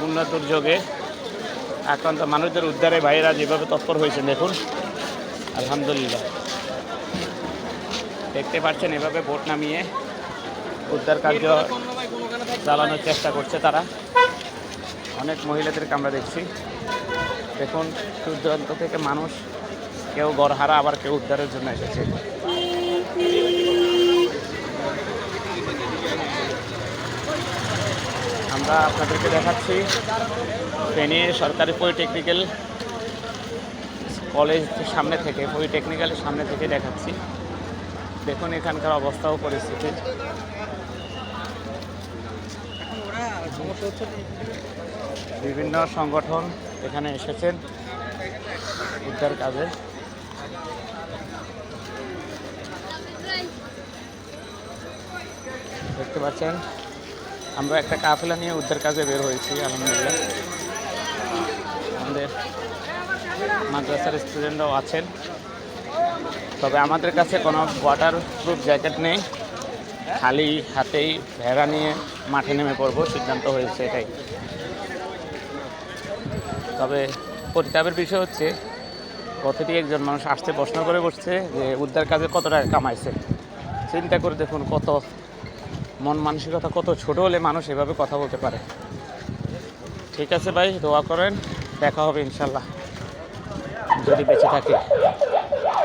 বন্যা দুর্যোগে আক্রান্ত মানুষদের উদ্ধারে ভাইয়েরা যেভাবে তৎপর হয়েছেন দেখুন। আলহামদুলিল্লাহ। দেখতে পাচ্ছেন, এভাবে ভোট নামিয়ে উদ্ধার কার্য চালানোর চেষ্টা করছে তারা। অনেক মহিলাদেরকে আমরা দেখছি। দেখুন দূর দূরান্ত থেকে মানুষ কেউ গড়হারা, আবার কেউ উদ্ধারের জন্য এসেছে। আমরা আপনাদেরকে দেখাচ্ছি। ফেনী সরকারি পলিটেকনিক্যাল কলেজ সামনে থেকে পলিটেকনিক্যালের সামনে থেকে দেখাচ্ছি। দেখুন এখানকার অবস্থা ও পরিস্থিতি। বিভিন্ন সংগঠন এখানে এসেছেন উদ্ধার কাজে। দেখতে পাচ্ছেন? আমরা একটা কাফেলা নিয়ে উদ্ধার কাজে বের হয়েছি, আলহামদুলিল্লাহ। আমাদের মাদ্রাসার স্টুডেন্টরাও আছেন। তবে আমাদের কাছে কোনো ওয়াটার প্রুফ জ্যাকেট নেই। খালি হাতেই ভেড়া নিয়ে মাঠে নেমে পড়ব, সিদ্ধান্ত হয়েছে এটাই। তবে পরিতাপের বিষয় হচ্ছে প্রতিটি একজন মানুষ আসতে প্রশ্ন করে বসছে যে উদ্ধার কাজে কত টাকা কামাইছে। চিন্তা করে দেখুন কত মন মানসিকতা কত ছোট হলে মানুষ এভাবে কথা বলতে পারে। ঠিক আছে ভাই, দোয়া করেন, দেখা হবে ইনশাল্লাহ। যদি বেঁচে থাকি।